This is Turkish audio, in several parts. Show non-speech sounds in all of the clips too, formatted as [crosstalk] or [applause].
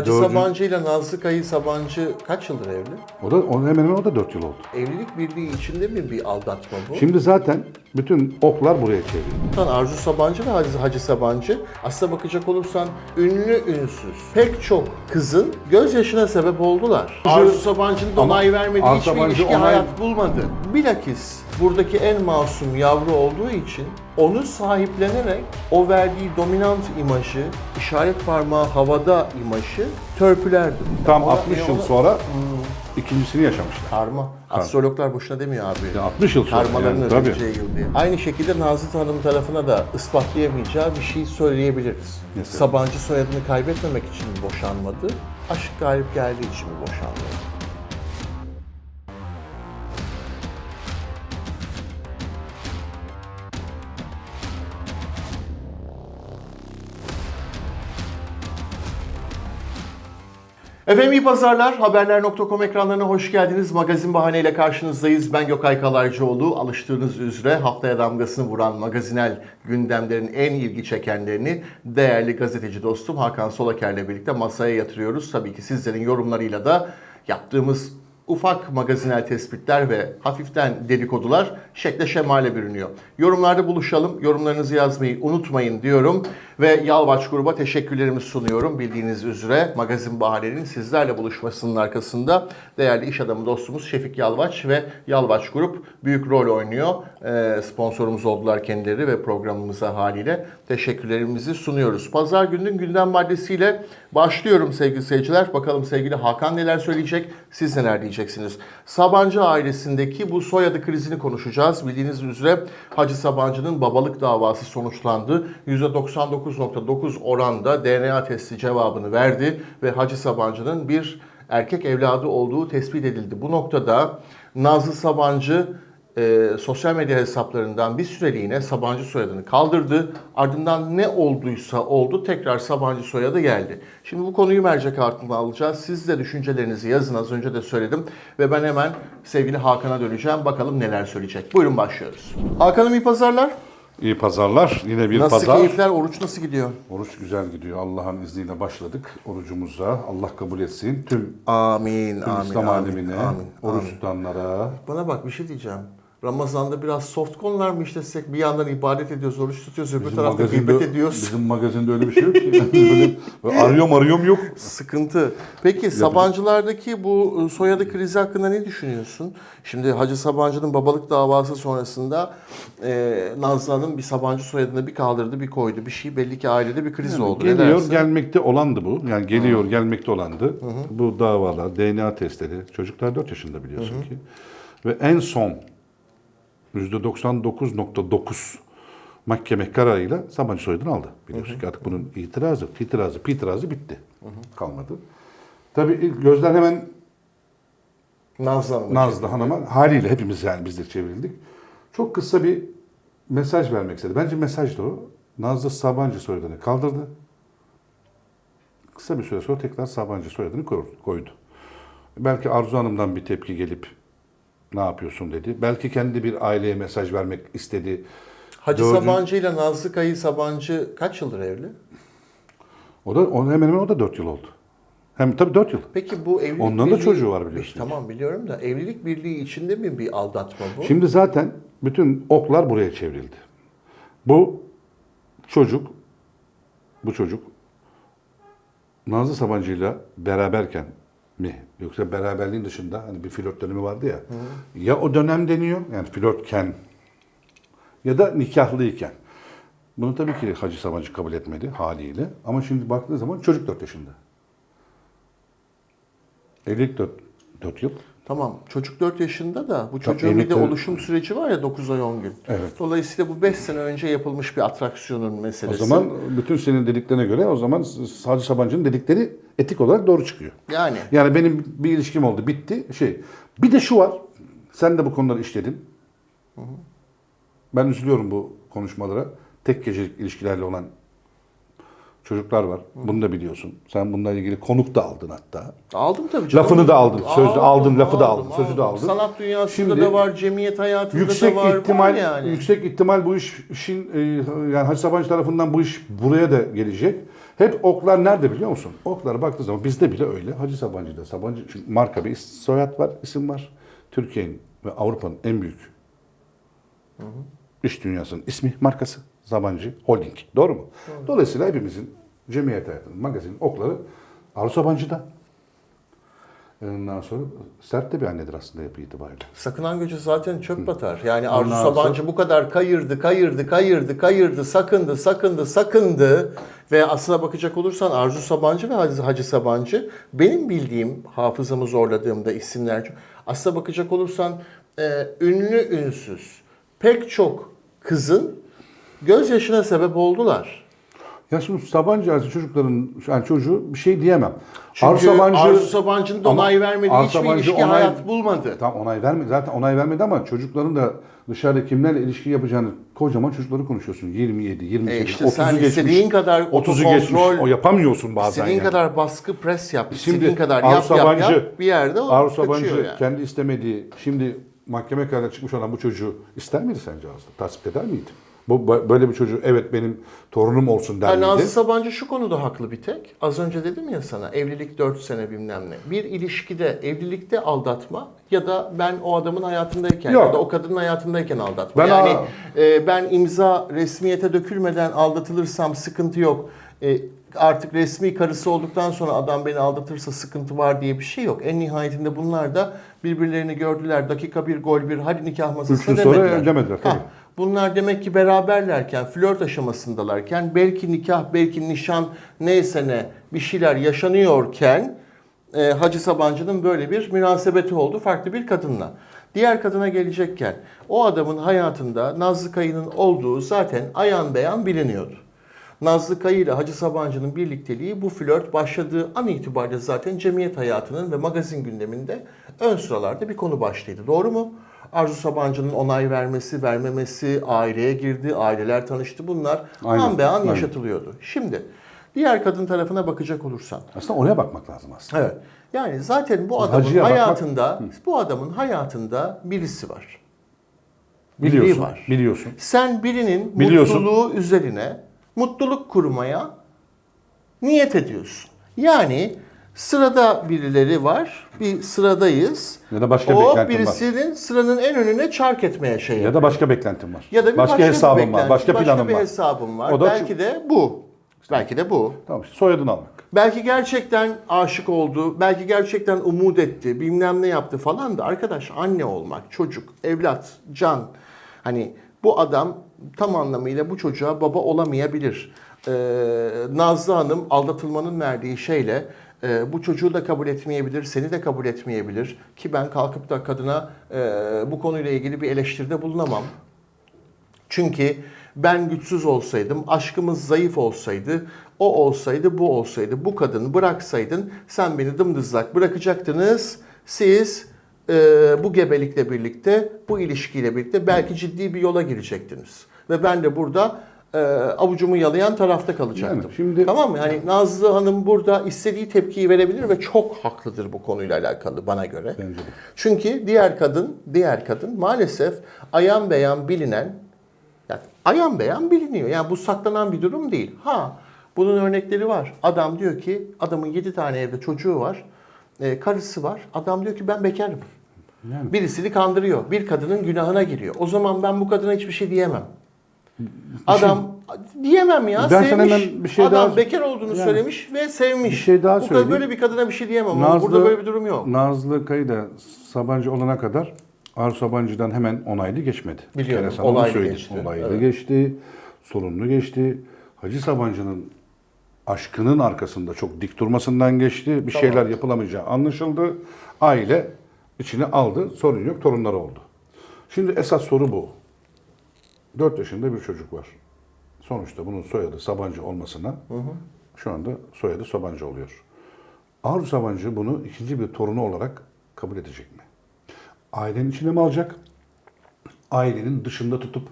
Hacı Dördüncü- Sabancı ile Nazlı Kayı Sabancı kaç yıldır evli? O da o hemen hemen o da 4 yıl oldu. Evlilik birliği içinde mi bir aldatma bu? Şimdi zaten bütün oklar buraya çevrildi. Tan Arzu Sabancı ve Hacı, Hacı Sabancı aslına bakacak olursan ünlü ünsüz pek çok kızın gözyaşına sebep oldular. Arzu Sabancı'nın da Ama onay vermediği Arzu hiçbir Sabancı ilişki onay- hayat bulmadı. Bilakis buradaki en masum yavru olduğu için onu sahiplenerek o verdiği dominant imajı, işaret parmağı havada imajı törpülerdi. Tam Ona- 60 yıl ona- sonra ikincisini yaşamışlar. Karma. Astrologlar boşuna demiyor abi. Ya 60 yıl sonra Karmaların yani, tabii. ödeyeceği yıl diye. Aynı şekilde Nazlı Hanım tarafına da ispatlayamayacağı bir şey söyleyebiliriz. Mesela? Sabancı soyadını kaybetmemek için mi boşanmadı? Aşk galip geldiği için mi boşanmadı? Efendim iyi pazarlar. Haberler.com ekranlarına hoş geldiniz. Magazin bahaneyle karşınızdayız. Ben Gökay Kalaycıoğlu. Alıştığınız üzere haftaya damgasını vuran magazinel gündemlerin en ilgi çekenlerini değerli gazeteci dostum Hakan Solaker'le birlikte masaya yatırıyoruz. Tabii ki sizlerin yorumlarıyla da yaptığımız ufak magazinel tespitler ve hafiften dedikodular şekle şemale bürünüyor. Yorumlarda buluşalım. Yorumlarınızı yazmayı unutmayın diyorum. Ve Yalvaç gruba teşekkürlerimi sunuyorum. Bildiğiniz üzere Magazin Bahane'nin sizlerle buluşmasının arkasında değerli iş adamı dostumuz Şefik Yalvaç ve Yalvaç Grup büyük rol oynuyor. Ee, sponsorumuz oldular kendileri ve programımıza haliyle teşekkürlerimizi sunuyoruz. Pazar gününün gündem maddesiyle başlıyorum sevgili seyirciler. Bakalım sevgili Hakan neler söyleyecek, siz neler diyeceksiniz. Sabancı ailesindeki bu soyadı krizini konuşacağız. Bildiğiniz üzere Hacı Sabancı'nın babalık davası sonuçlandı. %99.9 oranda DNA testi cevabını verdi ve Hacı Sabancı'nın bir erkek evladı olduğu tespit edildi. Bu noktada Nazlı Sabancı e, sosyal medya hesaplarından bir süreliğine Sabancı soyadını kaldırdı. Ardından ne olduysa oldu tekrar Sabancı soyadı geldi. Şimdi bu konuyu mercek altına alacağız. Siz de düşüncelerinizi yazın az önce de söyledim. Ve ben hemen sevgili Hakan'a döneceğim. Bakalım neler söyleyecek. Buyurun başlıyoruz. Hakan'ım iyi pazarlar. İyi pazarlar. Yine bir Nasıl pazar. keyifler? Oruç nasıl gidiyor? Oruç güzel gidiyor. Allah'ın izniyle başladık orucumuza. Allah kabul etsin. Tüm, Amin, tüm amin, İslam amin, alemine, amin, oruç amin. tutanlara. Bana bak bir şey diyeceğim. Ramazan'da biraz soft konular mı işletsek? Bir yandan ibadet ediyoruz, oruç tutuyoruz, öbür tarafta magazinde, gıybet ediyoruz. bizim magazinde öyle bir şey yok ki. [laughs] böyle, arıyorum arıyorum yok. Sıkıntı. Peki Sabancılardaki bu e, soyadı krizi hakkında ne düşünüyorsun? Şimdi Hacı Sabancı'nın babalık davası sonrasında e, Nazlı Hanım bir Sabancı soyadını bir kaldırdı, bir koydu. Bir şey belli ki ailede bir kriz oldu. Ne Geliyor gelmekte olandı bu. Yani geliyor gelmekte olandı. Bu davalar, DNA testleri. Çocuklar 4 yaşında biliyorsun ki. Ve en son %99.9 mahkeme kararıyla Sabancı soyadını aldı. Biliyorsun ki artık bunun itirazı, itirazı, itirazı bitti. Kalmadı. Tabii ilk gözler hemen Nazlı Hanım. Nazlı Hanım'a haliyle hepimiz yani biz de çevrildik. Çok kısa bir mesaj vermek istedi. Bence mesaj da o. Nazlı Sabancı soyadını kaldırdı. Kısa bir süre sonra tekrar Sabancı soyadını koy- koydu. Belki Arzu Hanım'dan bir tepki gelip ne yapıyorsun dedi. Belki kendi bir aileye mesaj vermek istedi. Hacı Dördüncü- Sabancı ile Nazlı Kayı Sabancı kaç yıldır evli? O da o hemen hemen o da 4 yıl oldu. Hem tabii 4 yıl. Peki bu evlilik da birliği- çocuğu var biliyorsun. Tamam biliyorum da evlilik birliği içinde mi bir aldatma bu? Şimdi zaten bütün oklar buraya çevrildi. Bu çocuk, bu çocuk Nazlı Sabancı'yla beraberken mi? Yoksa beraberliğin dışında hani bir flört dönemi vardı ya. Ya o dönem deniyor yani flörtken ya da nikahlıyken. Bunu tabii ki Hacı Sabancı kabul etmedi haliyle. Ama şimdi baktığı zaman çocuk 4 yaşında. Evlilik 4, 4 yıl. Tamam çocuk 4 yaşında da bu çocuğun bir de oluşum süreci var ya 9 ay 10 gün. Evet. Dolayısıyla bu 5 sene önce yapılmış bir atraksiyonun O meselesi. zaman bütün senin dediklerine göre o zaman Hacı Sabancı'nın dedikleri etik olarak doğru çıkıyor. yani Yani benim bir ilişkim oldu bitti şey. Bir de şu var. Sen de bu konuları işledin. Ben üzülüyorum bu konuşmalara. Tek gecelik ilişkilerle olan çocuklar var. Bunu da biliyorsun. Sen bununla ilgili konuk da aldın hatta. aldım tabii canım. Lafını da aldın, sözü aldın, lafı da aldın, sözü de aldın. Sanat dünyasında Şimdi da var, cemiyet hayatında Yüksek da var. ihtimal var yani. yüksek ihtimal bu iş işin e, yani Hacı Sabancı tarafından bu iş buraya da gelecek. Hep oklar nerede biliyor musun? Oklara baktığı zaman bizde bile öyle. Hacı Sabancı'da. Sabancı çünkü marka bir soyad var, isim var. Türkiye'nin ve Avrupa'nın en büyük iş dünyasının ismi, markası Sabancı Holding. Doğru mu? Dolayısıyla hepimizin cemiyet hayatının, magazinin okları Arzu Sabancı'da. Ondan sonra sert de bir annedir aslında yapı itibariyle. Sakınan göçü zaten çöp batar. Yani Arzu Ondan Sabancı bu kadar kayırdı, kayırdı, kayırdı, kayırdı, sakındı, sakındı, sakındı. Ve aslına bakacak olursan Arzu Sabancı ve Hacı, Hacı Sabancı benim bildiğim, hafızamı zorladığımda isimler. Aslına bakacak olursan e, ünlü ünsüz pek çok kızın gözyaşına sebep oldular. Ya şimdi Sabancı ailesi çocukların, yani çocuğu bir şey diyemem. Çünkü Arzu Sabancı'nın da onay vermediği Arzu hiçbir Sabancı ilişki onay- hayat bulmadı. Tam onay vermedi. Zaten onay vermedi ama çocukların da dışarıda kimlerle ilişki yapacağını kocaman çocukları konuşuyorsun. 27, 28, E işte 30'u sen geçmiş. istediğin kadar 30'u otokontrol- geçmiş. O yapamıyorsun bazen İstediğin yani. kadar baskı pres yap, Şimdi istediğin kadar Arzu yap, yap Sabancı- yap bir yerde o Arzu Sabancı yani. kendi istemediği, şimdi mahkeme kararına çıkmış olan bu çocuğu ister miydi sence Arzu? Tasvip eder miydi? Bu böyle bir çocuğu evet benim torunum olsun der Yani? Nazlı Sabancı şu konuda haklı bir tek. Az önce dedim ya sana evlilik 4 sene bilmem ne. Bir ilişkide, evlilikte aldatma ya da ben o adamın hayatındayken Yok. ya da o kadının hayatındayken aldatma. Ben yani e, ben imza resmiyete dökülmeden aldatılırsam sıkıntı yok. E, artık resmi karısı olduktan sonra adam beni aldatırsa sıkıntı var diye bir şey yok. En nihayetinde bunlar da birbirlerini gördüler. Dakika bir gol bir hadi nikah Üç masasına gün sonra demediler. demediler, tabii. Heh, Bunlar demek ki beraberlerken, flört aşamasındalarken, belki nikah, belki nişan neyse ne bir şeyler yaşanıyorken e, Hacı Sabancı'nın böyle bir münasebeti oldu farklı bir kadınla. Diğer kadına gelecekken o adamın hayatında Nazlı Kayı'nın olduğu zaten ayan beyan biliniyordu. Nazlı Kayı ile Hacı Sabancı'nın birlikteliği bu flört başladığı an itibariyle zaten cemiyet hayatının ve magazin gündeminde ön sıralarda bir konu başlıydı. Doğru mu? Arzu Sabancı'nın onay vermesi, vermemesi, aileye girdi, aileler tanıştı. Bunlar Aynen, an be an yaşatılıyordu. Şimdi diğer kadın tarafına bakacak olursan. Aslında oraya bakmak lazım aslında. Evet. Yani zaten bu adamın Hacıya bakmak- hayatında, bu adamın hayatında birisi var. Biliyorsun. Var. Biliyorsun. Sen birinin Biliyorsun. mutluluğu üzerine mutluluk kurmaya niyet ediyorsun. Yani sırada birileri var, bir sıradayız. Ya da başka o beklentin var. birisinin sıranın en önüne çark etmeye şey Ya yapıyor. da başka beklentim var. Ya da bir başka, başka, hesabım bir var, beklenti, başka planım bir var. hesabım var. O da Belki de bu. Belki de bu. Tamam işte soyadını almak. Belki gerçekten aşık oldu, belki gerçekten umut etti, bilmem ne yaptı falan da arkadaş anne olmak, çocuk, evlat, can. Hani bu adam tam anlamıyla bu çocuğa baba olamayabilir. Ee, Nazlı Hanım aldatılmanın verdiği şeyle e, bu çocuğu da kabul etmeyebilir, seni de kabul etmeyebilir. Ki ben kalkıp da kadına e, bu konuyla ilgili bir eleştiride bulunamam. Çünkü ben güçsüz olsaydım, aşkımız zayıf olsaydı, o olsaydı, bu olsaydı, bu kadını bıraksaydın, sen beni dımdızlak bırakacaktınız. Siz e, bu gebelikle birlikte, bu ilişkiyle birlikte belki ciddi bir yola girecektiniz. Ve ben de burada e, avucumu yalayan tarafta kalacaktım. Yani şimdi- Tamam mı? Yani Nazlı Hanım burada istediği tepkiyi verebilir ve çok haklıdır bu konuyla alakalı bana göre. Bence de. Çünkü diğer kadın, diğer kadın maalesef ayan beyan bilinen, yani ayan beyan biliniyor. Yani bu saklanan bir durum değil. Ha, bunun örnekleri var. Adam diyor ki, adamın 7 tane evde çocuğu var, e, karısı var. Adam diyor ki ben bekarım. Yani. Birisini kandırıyor. Bir kadının günahına giriyor. O zaman ben bu kadına hiçbir şey diyemem. Adam diyemem ya sana sevmiş. hemen bir şey Adam daha- bekar olduğunu Yani. söylemiş ve sevmiş. Bir şey daha bu kadar söyleyeyim. böyle bir kadına bir şey diyemem. ama Burada böyle bir durum yok. Nazlı Kayı da Sabancı olana kadar Arzu Sabancı'dan hemen onaylı geçmedi. Bir Biliyorum, sana onu olaylı söyleyeyim. geçti. Olaylı Evet. geçti, sorunlu geçti. Hacı Sabancı'nın aşkının arkasında çok dik durmasından geçti. Bir şeyler yapılamayacağı anlaşıldı. Aile içine aldı. Sorun yok. Torunları oldu. Şimdi esas soru bu. 4 yaşında bir çocuk var. Sonuçta bunun soyadı Sabancı olmasına şu anda soyadı Sabancı oluyor. Arzu Sabancı bunu ikinci bir torunu olarak kabul edecek mi? Ailenin içine mi alacak? Ailenin dışında tutup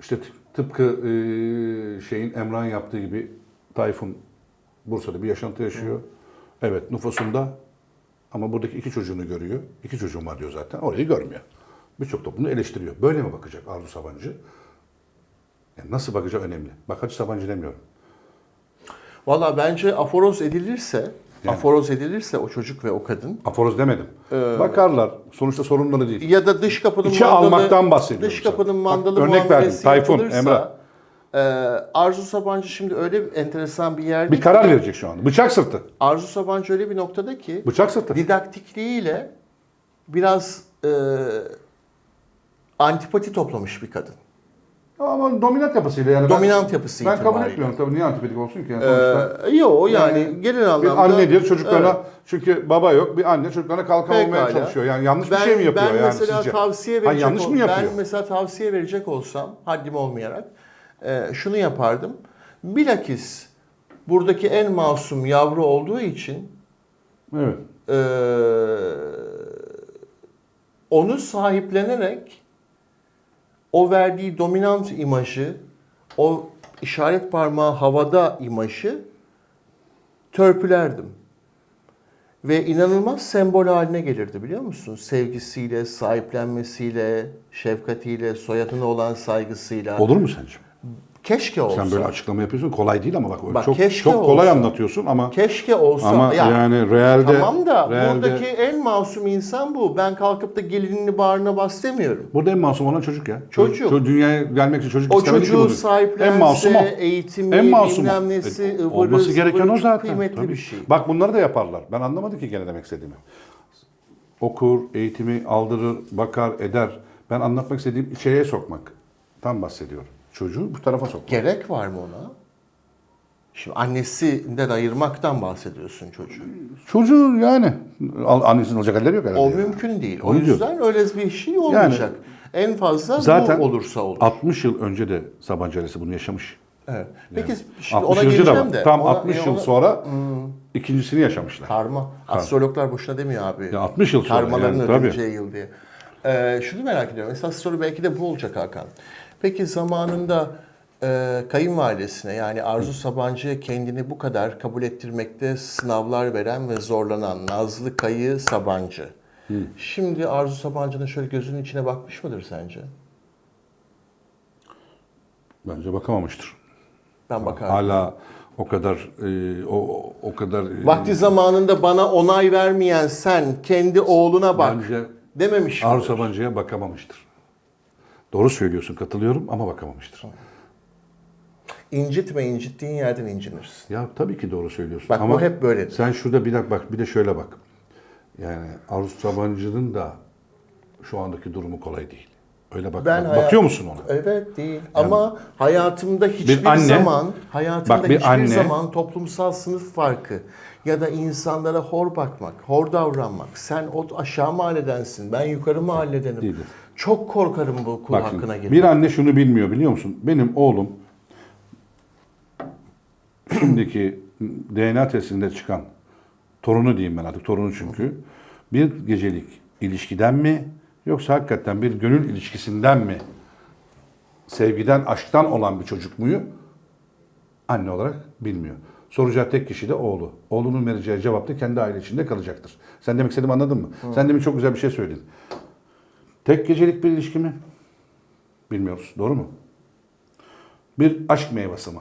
işte tıp- tıpkı e, şeyin Emrah'ın yaptığı gibi Tayfun Bursa'da bir yaşantı yaşıyor. Evet nüfusunda ama buradaki iki çocuğunu görüyor. İki çocuğum var diyor zaten. Orayı görmüyor. Birçok toplumda eleştiriyor. Böyle mi bakacak Arzu Sabancı? Yani nasıl bakacak önemli. Bak Hacı Sabancı demiyorum. Valla bence aforoz edilirse, Yani. aforoz edilirse o çocuk ve o kadın Aforoz demedim. Ee, Bakarlar. Sonuçta sorunları değil. ya da dış kapının İçe mandalı, almaktan bahsediyorum Dış sana. kapının Bak, mandalı örnek verdim. Tayfun, Emrah. e, Arzu Sabancı şimdi öyle bir enteresan bir yerde Bir karar verecek şu an. Bıçak sırtı. Arzu Sabancı öyle bir noktada ki Bıçak sırtı. didaktikliğiyle biraz e, antipati toplamış bir kadın. Ama dominant yapısıyla yani. Dominant ben, yapısı Ben kabul itibariyle. etmiyorum tabii. Niye antipatik olsun ki? Yani sonuçta Ee, yok yani, Yani genel bir anlamda. annedir çocuklarına Evet. çünkü baba yok bir anne çocuklarına kalkan olmaya Pekala. çalışıyor. Yani yanlış bir şey mi yapıyor ben yani mesela sizce? tavsiye verecek yanlış ol- mı yapıyor? Ben mesela tavsiye verecek olsam haddim olmayarak e, şunu yapardım. Bilakis buradaki en masum yavru olduğu için Evet. e, onu sahiplenerek o verdiği dominant imajı, o işaret parmağı havada imajı törpülerdim. Ve inanılmaz sembol haline gelirdi biliyor musun? Sevgisiyle, sahiplenmesiyle, şefkatiyle, soyadına olan saygısıyla. Olur mu sence? Keşke olsa. Sen böyle açıklama yapıyorsun kolay değil ama bak, Bak, çok keşke çok kolay olsa. anlatıyorsun ama Keşke olsa. ama Ya, yani realde Tamam da realde- buradaki en masum insan bu. Ben kalkıp da gelinini bağrına bas demiyorum. burada en masum olan çocuk ya. Çocuk. Ço- dünyaya gelmek için çocuk O istemedi ki çocuğu bunu. sahiplense, En masum o. eğitimi, En masum bilmem o. nesi, E, ıvırı, Olması gereken zıvırı o çok zaten. kıymetli Tabii. bir şey. Bak bunları da yaparlar. Ben anlamadım ki gene demek istediğimi. Okur, eğitimi aldırır, bakar, eder. Ben anlatmak istediğim şeye sokmak. Tam bahsediyorum. Çocuğu bu tarafa sokmak. Gerek var mı ona? Şimdi annesinden ayırmaktan bahsediyorsun çocuğu. Çocuğu yani annesinin olacak halleri yok herhalde. O yani. mümkün değil. O Onu diyorum. yüzden öyle bir şey olmayacak. en fazla Zaten bu olursa olur. 60 yıl önce de Sabancı ailesi bunu yaşamış. Evet. Peki şimdi 60 ona geleceğim var. de. Tam ona- 60 yıl ona- sonra ikincisini yaşamışlar. Karma. Astrologlar boşuna demiyor abi. Ya 60 yıl sonra Karmaların yani, tabii. ödeyeceği yıl diye. Ee, şunu merak ediyorum. Esas soru belki de bu olacak Hakan. Peki zamanında e, kayınvalidesine yani Arzu Sabancı'ya kendini bu kadar kabul ettirmekte sınavlar veren ve zorlanan Nazlı Kayı Sabancı. Şimdi Arzu Sabancı'nın şöyle gözünün içine bakmış mıdır sence? Bence bakamamıştır. Ben bakarım. Hala o kadar e, o o kadar e, Vakti zamanında bana onay vermeyen sen kendi oğluna bak Bence dememiş Arzu midir? Sabancı'ya bakamamıştır. Doğru söylüyorsun katılıyorum ama bakamamıştır. İncitme incittiğin yerden incinirsin. Ya tabii ki doğru söylüyorsun. Bak bu ama hep böyledir. Sen şurada bir dakika bak bir de şöyle bak. Yani Arzu Sabancı'nın da şu andaki durumu kolay değil. Öyle bak. Ben hayat- bakıyor musun ona? Evet değil. Ama hayatımda hiçbir anne- zaman, hayatımda Bak bir hiçbir anne- zaman toplumsal sınıf farkı ya da insanlara hor bakmak, hor davranmak. Sen o aşağı mahalledensin, ben yukarı mahalledenim. Değildir. Çok korkarım bu kul Bak hakkına şimdi, girmek. bir anne şunu bilmiyor biliyor musun? Benim oğlum [clears throat] şimdiki DNA testinde çıkan torunu diyeyim ben artık torunu çünkü bir gecelik ilişkiden mi yoksa hakikaten bir gönül ilişkisinden mi sevgiden aşktan olan bir çocuk muyu anne olarak bilmiyor. Soracağı tek kişi de oğlu. Oğlunun vereceği cevap da kendi aile içinde kalacaktır. Sen demek istediğimi anladın mı? Sen demin çok güzel bir şey söyledin. Tek gecelik bir ilişki mi? Bilmiyoruz. Doğru mu? Bir aşk meyvesi mi?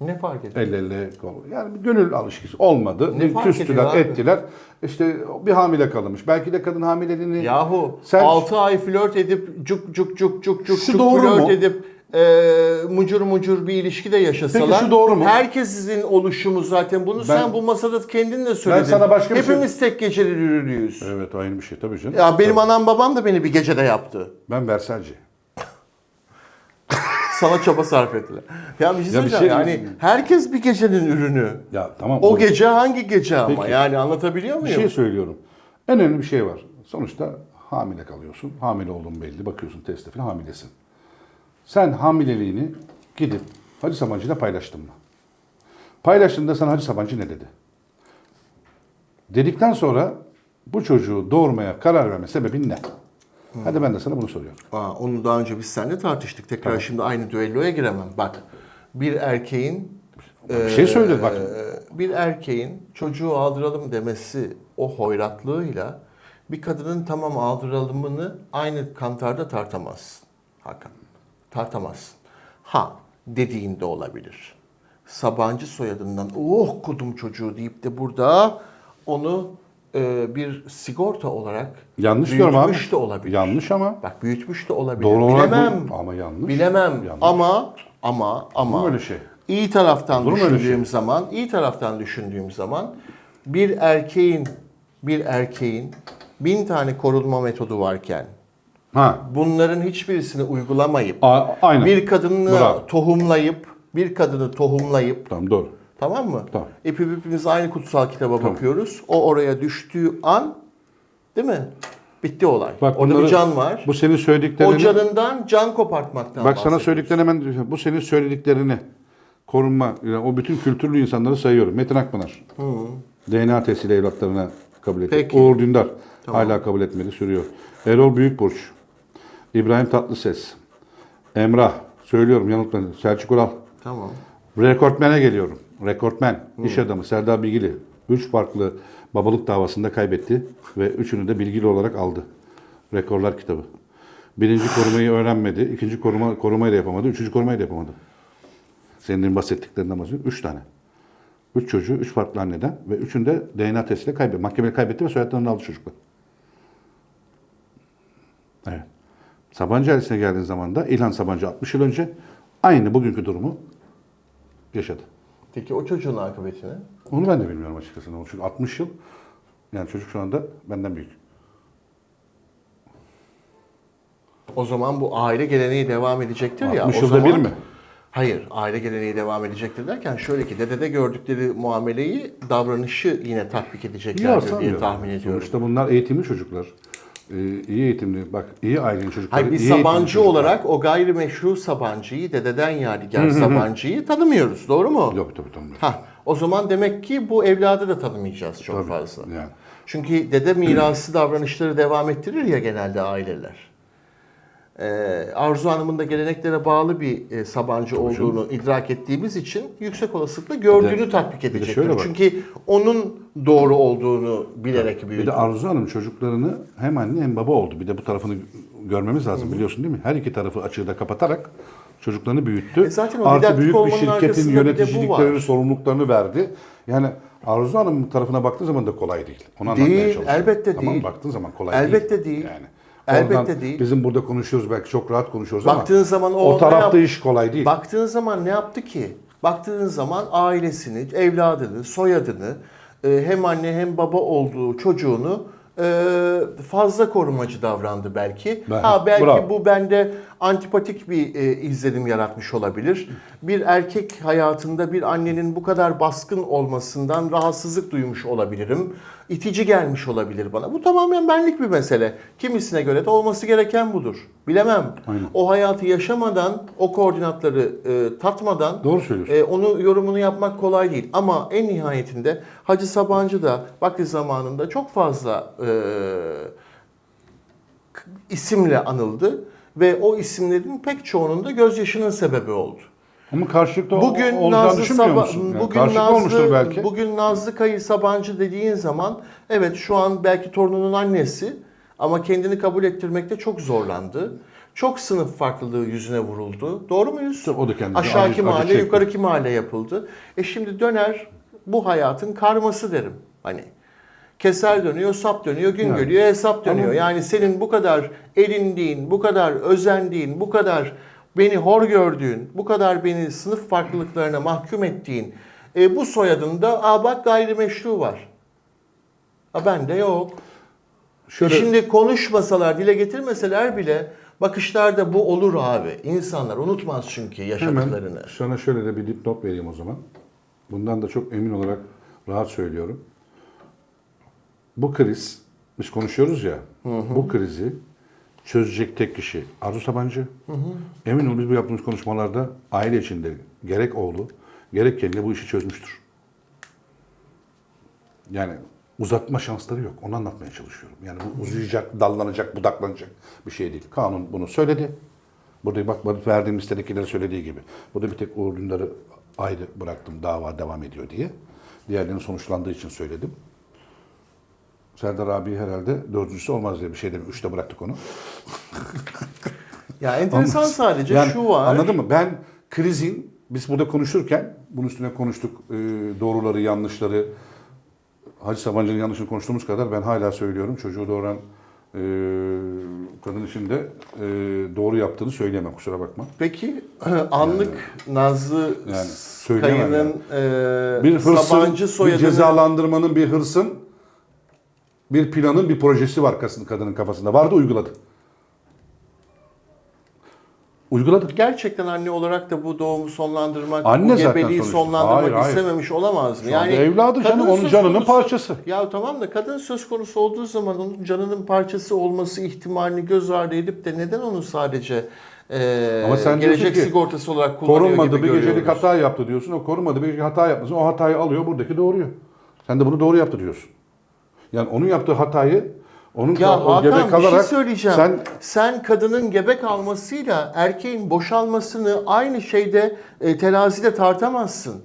Ne fark ediyor? El ele kol. Yani bir gönül alışkisi olmadı. Ne fark Küstüler, abi? ettiler. İşte bir hamile kalmış. Belki de kadın hamileliğini... Yahu Sen- 6 ay flört edip cuk cuk cuk cuk cuk Şu cuk flört mu? edip e, mucur mucur bir ilişki de yaşasalar. Peki şu doğru mu? Herkesin oluşumu zaten. Bunu sen bu masada kendin de söyledin. sana başka bir şey- Hepimiz tek geceli ürünüyüz. Evet aynı bir şey tabii canım. Ya benim Tabii. anam babam da beni bir gecede yaptı. Ben Versalci. [laughs] Sana çaba sarf ettiler. Ya bir şey Ya bir şey- yani herkes bir gecenin ürünü. Ya tamam. O gece hangi gece ama? Peki. Yani anlatabiliyor Bir muyum? şey söylüyorum. En önemli bir şey var. Sonuçta hamile kalıyorsun. Hamile olduğun belli. Bakıyorsun teste falan hamilesin. Sen hamileliğini gidip Hacı Sabancı ile paylaştın mı? Paylaştığında sana Hacı Sabancı ne dedi? Dedikten sonra bu çocuğu doğurmaya karar verme sebebin ne? Hadi ben de sana bunu soruyorum. Aa, onu daha önce biz seninle tartıştık. Tekrar şimdi aynı düelloya giremem. Bak bir erkeğin Bir şey söyle bak. Bir erkeğin çocuğu aldıralım demesi o hoyratlığıyla bir kadının tamam aldıralımını aynı kantarda tartamazsın. Hakan. Tartamazsın. Ha dediğinde olabilir. Sabancı soyadından oh kudum çocuğu deyip de burada onu e, bir sigorta olarak Yanlış diyorum abi. büyütmüş de olabilir. Yanlış ama. Bak büyütmüş de olabilir. Doğru olarak bu- Bilemem. ama yanlış. Bilemem. Yanlış. Ama ama ama. mu öyle şey? İyi taraftan Olur mu öyle düşündüğüm şey? zaman, iyi taraftan düşündüğüm zaman bir erkeğin bir erkeğin bin tane korunma metodu varken Ha. bunların hiçbirisini uygulamayıp A- aynen. bir kadını Bravo. tohumlayıp bir kadını tohumlayıp Tamam doğru. tamam mı? Tamam. Hep hepimiz aynı kutsal kitaba bakıyoruz. O oraya düştüğü an değil mi? Bitti olay. Bak Orada bir bunları- can var. Bu senin söylediklerini... O canından can kopartmaktan Bak sana söylediklerini hemen... Bu senin söylediklerini korunma... yani o bütün kültürlü insanları sayıyorum. Metin Akpınar. DNA testiyle evlatlarına kabul etti. Peki. Uğur Dündar. Hala kabul etmedi. Sürüyor. Erol Büyükburç. İbrahim Tatlıses. Emrah. Söylüyorum yanıltmadım. Selçuk Ural. Tamam. Rekortmen'e geliyorum. Rekortmen, iş adamı Serdar Bilgili. Üç farklı babalık davasında kaybetti ve üçünü de bilgili olarak aldı. Rekorlar kitabı. Birinci korumayı öğrenmedi, ikinci koruma, korumayı da yapamadı, üçüncü korumayı da yapamadı. Senin bahsettiklerinden bahsediyorum. Üç tane. Üç çocuğu, üç farklı anneden ve üçünü de DNA testiyle kaybetti. Mahkemeye kaybetti ve soyadlarını aldı çocuklar. Evet. Sabancı ailesine geldiğin zaman da İlhan Sabancı 60 yıl önce aynı bugünkü durumu yaşadı. Peki o çocuğun akıbetini? Onu ben de bilmiyorum açıkçası. ne. Çünkü 60 yıl yani çocuk şu anda benden büyük. O zaman bu aile geleneği devam edecektir ya. 60 o yılda zaman, bir mi? Hayır, aile geleneği devam edecektir derken şöyle ki dedede gördükleri muameleyi davranışı yine tatbik edeceklerdir diye sanmıyorum. tahmin ediyorum. Sonuçta bunlar eğitimli çocuklar. Ee, iyi eğitimli. Bak iyi ailenin çocukları. Hayır biz iyi Sabancı çocuklar. olarak o gayrimeşru Sabancı'yı, dededen yadigar Sabancı'yı tanımıyoruz. Doğru mu? Yok tabii tabii. Hah, o zaman demek ki bu evladı da tanımayacağız çok Tabii, fazla. yani. Çünkü dede mirası davranışları devam ettirir ya genelde aileler. Ee, Arzu Hanım'ın da geleneklere bağlı bir e, Sabancı olduğunu idrak ettiğimiz için yüksek olasılıkla gördüğünü Bir de- tatbik bir de edecektir. Çünkü onun doğru olduğunu bilerek Bir büyüdü. de Arzu Hanım çocuklarını hem anne hem baba oldu. Bir de bu tarafını görmemiz lazım biliyorsun değil mi? Her iki tarafı açığı da kapatarak çocuklarını büyüttü. E zaten o Artı büyük bir şirketin bir yöneticiliklerini, sorumluluklarını verdi. Yani Arzu Hanım'ın tarafına baktığı zaman da kolay değil. Onu anlatmaya Değil, çalışıyorum. elbette tamam, değil. Baktığın zaman kolay Elbette değil. değil. Yani. Elbette Oradan değil. Bizim burada konuşuyoruz belki çok rahat konuşuyoruz Baktığın ama zaman o, o tarafta iş kolay değil. Baktığın zaman ne yaptı ki? Baktığın zaman ailesini, evladını, soyadını, e, hem anne hem baba olduğu çocuğunu e, fazla korumacı davrandı belki. Ben- ha belki bravo. bu bende antipatik bir e, izlenim yaratmış olabilir. Bir erkek hayatında bir annenin bu kadar baskın olmasından rahatsızlık duymuş olabilirim. İtici gelmiş olabilir bana. Bu tamamen benlik bir mesele. Kimisine göre de olması gereken budur. Bilemem. Aynen. O hayatı yaşamadan, o koordinatları e, tatmadan Doğru söylüyorsun. e, onu yorumunu yapmak kolay değil. Ama en nihayetinde Hacı Sabancı da vakti zamanında çok fazla e, isimle anıldı ve o isimlerin pek çoğunun da gözyaşının sebebi oldu. Ama karşılıklı Bugün olacağını Nazlı düşünmüyor Saba- musun? Yani bugün karşılıklı olmuştur Nazlı belki. bugün Nazlı Kayı Sabancı dediğin zaman evet şu an belki torununun annesi ama kendini kabul ettirmekte çok zorlandı. Çok sınıf farklılığı yüzüne vuruldu. Doğru muyuz? O da kendisi Aşağıki acı- acı mahalle, çekti. yukarıki mahalle yapıldı. E şimdi döner bu hayatın karması derim. Hani keser dönüyor, sap dönüyor, gün Yani. geliyor, hesap dönüyor. Ama- Yani senin bu kadar erindiğin, bu kadar özendiğin, bu kadar beni hor gördüğün, bu kadar beni sınıf farklılıklarına mahkum ettiğin e, bu soyadında aa bak gayrimeşru var. Ha bende yok. Şöyle, E Şimdi konuşmasalar, dile getirmeseler bile bakışlarda bu olur abi. İnsanlar unutmaz çünkü yaşadıklarını. Hemen sana şöyle de bir dipnot vereyim o zaman. Bundan da çok emin olarak rahat söylüyorum. Bu kriz, biz konuşuyoruz ya, bu krizi çözecek tek kişi Arzu Sabancı. Emin ol biz bu yaptığımız konuşmalarda aile içinde gerek oğlu, gerek kendi bu işi çözmüştür. Yani uzatma şansları yok. Onu anlatmaya çalışıyorum. Yani bu uzayacak, dallanacak, budaklanacak bir şey değil. Kanun bunu söyledi. Burada bak verdiğim listedekileri söylediği gibi. Burada bir tek Uğur Dündar'ı ayrı bıraktım dava devam ediyor diye. Diğerlerinin sonuçlandığı için söyledim. Serdar abi herhalde dördüncüsü olmaz diye bir şey demiş. Üçte bıraktık onu. Ya enteresan sadece Yani şu var. Anladın mı? Ben krizin biz burada konuşurken bunun üstüne konuştuk. Ee, doğruları, yanlışları. Hacı Sabancı'nın yanlışını konuştuğumuz kadar ben hala söylüyorum. Çocuğu doğuran e, kadın için de e, doğru yaptığını söyleyemem. Kusura bakma. Peki [clears throat] anlık Nazlı Yani söyleyemem Kayı'nın e, Bir hırsın, Sabancı bir soyadını cezalandırmanın, bir hırsın, bir planın, bir projesi var kadın- kadının kafasında. Vardı uyguladı. Uyguladı. gerçekten anne olarak da bu doğumu sonlandırmak, Anne bu zaten gebeliği sonuçta. sonlandırmak Hayır, hayır. istememiş olamaz mı? Şu anda evladı kadın canım, onun söz canının parçası. Ya tamam da kadın söz konusu olduğu zaman onun canının parçası olması ihtimalini göz ardı edip de neden onu sadece e, Ama sen diyorsun gelecek ki, sigortası olarak kullanıyor Korunmadı gibi bir gecelik görüyoruz. hata yaptı diyorsun. O korunmadı bir gecelik hata yapmasın. O hatayı alıyor buradaki doğruyor. Sen de bunu doğru yaptı diyorsun. Yani onun yaptığı hatayı onun Ya o Hakan gebe bir şey kalarak söyleyeceğim. sen Sen, kadının gebe kalmasıyla erkeğin boşalmasını aynı şeyde e, terazide tartamazsın.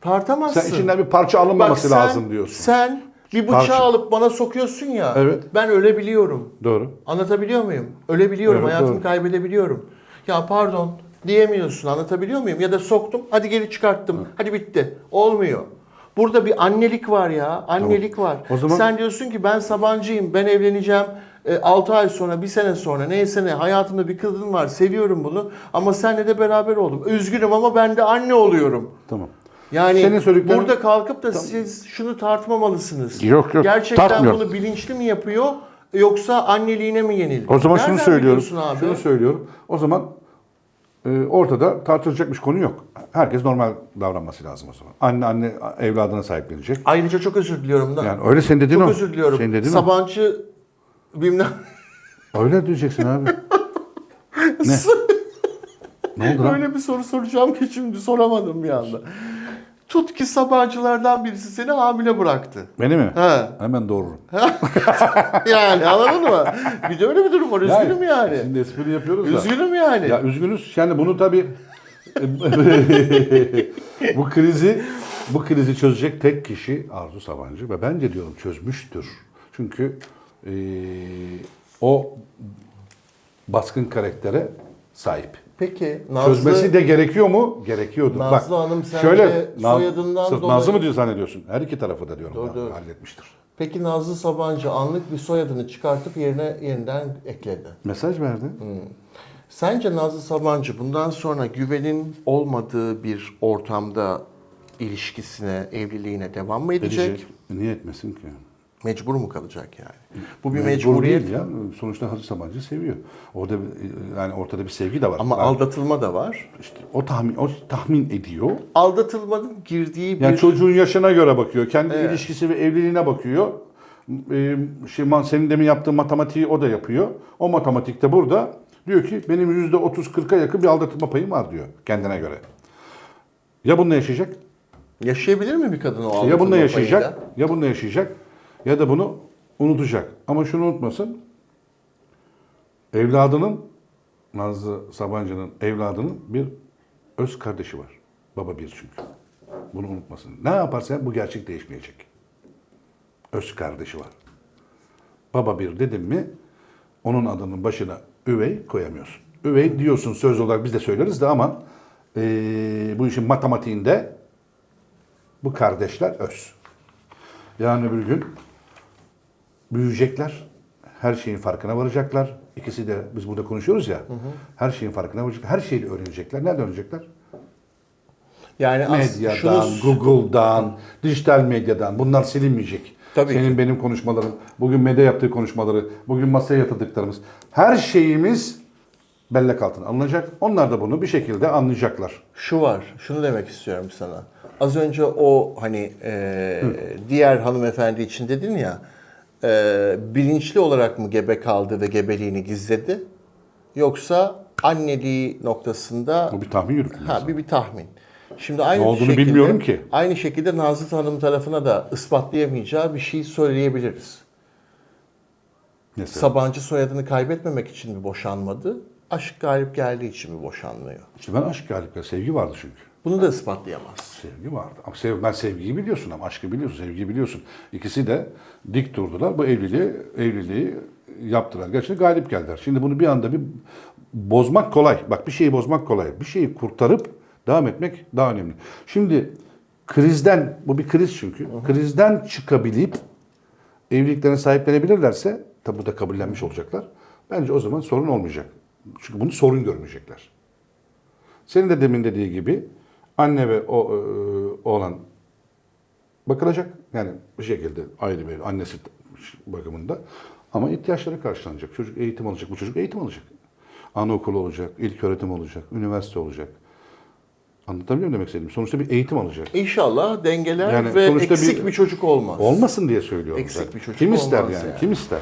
Tartamazsın. sen içinden bir parça Bak alınmaması sen- lazım diyorsun. Sen bir bıçağı Parça. alıp bana sokuyorsun ya. Evet. Ben öyle biliyorum. Doğru. Anlatabiliyor muyum? Öyle biliyorum. Evet, hayatımı doğru. kaybedebiliyorum. Ya pardon diyemiyorsun. Anlatabiliyor muyum? Ya da soktum. Hadi geri çıkarttım. Hadi bitti. Olmuyor. Burada bir annelik var ya. Annelik var. O zaman- Sen diyorsun ki ben Sabancıyım. Ben evleneceğim. 6 ay sonra, bir sene sonra neyse ne hayatımda bir kadın var. Seviyorum bunu. Ama seninle de beraber oldum. Üzgünüm ama ben de anne oluyorum. Tamam. Yani Senin söylediklerin- burada kalkıp da siz şunu tartmamalısınız. Yok, yok, Gerçekten tartmıyorum. bunu bilinçli mi yapıyor yoksa anneliğine mi yenildi? O zaman şunu Nereden söylüyorum. biliyorsun abi? Şunu söylüyorum. O zaman e, ortada tartışacak bir konu yok. Herkes normal davranması lazım o zaman. Anne anne evladına sahiplenecek. Ayrıca çok özür diliyorum da. Yani öyle sen dedin çok o. özür diliyorum. Sen dedin o. Sabancı bilmem [laughs] Öyle diyeceksin abi. [laughs] ne? ne oldu lan? öyle bir soru soracağım ki şimdi soramadım bir anda. Tut ki Sabancılardan birisi seni hamile bıraktı. Beni mi? He. Hemen doğururum. [laughs] Yani anladın mı? Bir de öyle bir durum var. Üzgünüm yani. Şimdi espri yapıyoruz da. Üzgünüm yani. Ya üzgünüz. Yani bunu tabii [laughs] bu krizi bu krizi çözecek tek kişi Arzu Sabancı ve bence diyorum çözmüştür. Çünkü eee, o baskın karaktere sahip. Peki Nazlı Çözmesi de gerekiyor mu? Gerekiyordur. Nazlı Hanım sence soyadından sırf dolayı- Nazlı mı diyor zannediyorsun? Her iki tarafı da diyorum. Doğru, ben, doğru. Halletmiştir. Peki Nazlı Sabancı anlık bir soyadını çıkartıp yerine yeniden ekledi. Mesaj verdi. Sence Nazlı Sabancı bundan sonra güvenin olmadığı bir ortamda ilişkisine, evliliğine devam mı edecek? Edecek. Niye etmesin ki? Mecbur mu kalacak yani? Bu bir Mecbur mecburiyet. değil ya. Sonuçta Hacı Sabancı seviyor. Orada bir- yani ortada bir sevgi de var. Ama Ben- aldatılma da var. işte o tahmin o tahmin ediyor. Aldatılmanın girdiği bir... Yani çocuğun yaşına göre bakıyor. Kendi ilişkisi ve evliliğine bakıyor. Ee, şey, man- senin demin yaptığın matematiği o da yapıyor. O matematikte burada diyor ki benim yüzde 30-40'a yakın bir aldatılma payım var diyor kendine göre. Ya bununla yaşayacak, Yaşayabilir mi bir kadın o aldatılma ya bununla payıyla? yaşayacak, ya bununla yaşayacak ya da bunu unutacak. Ama şunu unutmasın. Evladının Nazlı Sabancı'nın evladının bir öz kardeşi var. Baba bir çünkü. Bunu unutmasın. Ne yaparsa yap, bu gerçek değişmeyecek. Öz kardeşi var. Baba bir dedim mi onun adının başına üvey koyamıyorsun. Üvey diyorsun söz olarak biz de söyleriz de ama eee, bu işin matematiğinde bu kardeşler öz. Yarın öbür gün büyüyecekler. Her şeyin farkına varacaklar. İkisi de biz burada konuşuyoruz ya. Her şeyin farkına varacaklar. Her şeyi öğrenecekler. Nereden öğrenecekler? Yani Medyadan, şunu Google'dan, dijital medyadan. Bunlar silinmeyecek. Tabii Senin ki. benim konuşmalarım, bugün medya yaptığı konuşmaları, bugün masaya yatırdıklarımız. Her şeyimiz bellek altına alınacak. Onlar da bunu bir şekilde anlayacaklar. Şu var, şunu demek istiyorum sana. Az önce o hani e, diğer hanımefendi için dedin ya, e, bilinçli olarak mı gebe kaldı ve gebeliğini gizledi? Yoksa anneliği noktasında Bu bir tahmin yürütülmesi. ha bir bir tahmin. Şimdi aynı Ne olduğunu şekilde, bilmiyorum ki. Aynı şekilde Nazlı Hanım tarafına da ispatlayamayacağı bir şey söyleyebiliriz. Mesela. Sabancı soyadını kaybetmemek için mi boşanmadı? Aşk galip geldiği için mi boşanmıyor? İşte ben aşk galip ya, sevgi vardı çünkü. Bunu da ispatlayamaz. Sevgi vardı. Ama sev, ben sevgiyi biliyorsun ama aşkı biliyorsun, sevgiyi biliyorsun. İkisi de dik durdular. Bu evliliği, evliliği yaptılar. Gerçekten galip geldiler. Şimdi bunu bir anda bir bozmak kolay. Bak bir şeyi bozmak kolay. Bir şeyi kurtarıp devam etmek daha önemli. Şimdi krizden, bu bir kriz çünkü, krizden çıkabilip evliliklerine sahiplenebilirlerse, tabi bu da kabullenmiş olacaklar. Bence o zaman sorun olmayacak. Çünkü bunu sorun görmeyecekler. Senin de demin dediği gibi anne ve o e, oğlan bakılacak. Yani bir şekilde ayrı bir annesi bakımında. Ama ihtiyaçları karşılanacak. Çocuk eğitim alacak. Bu çocuk eğitim alacak. Anaokulu olacak, ilk öğretim olacak, üniversite olacak. Anlatabiliyor muyum demek istediğim? Sonuçta bir eğitim alacak. İnşallah dengeler Yani ve eksik bir- bir, çocuk olmaz. Olmasın diye söylüyorum. Eksik zaten. bir çocuk Kim ister olmaz yani? yani. Kim ister?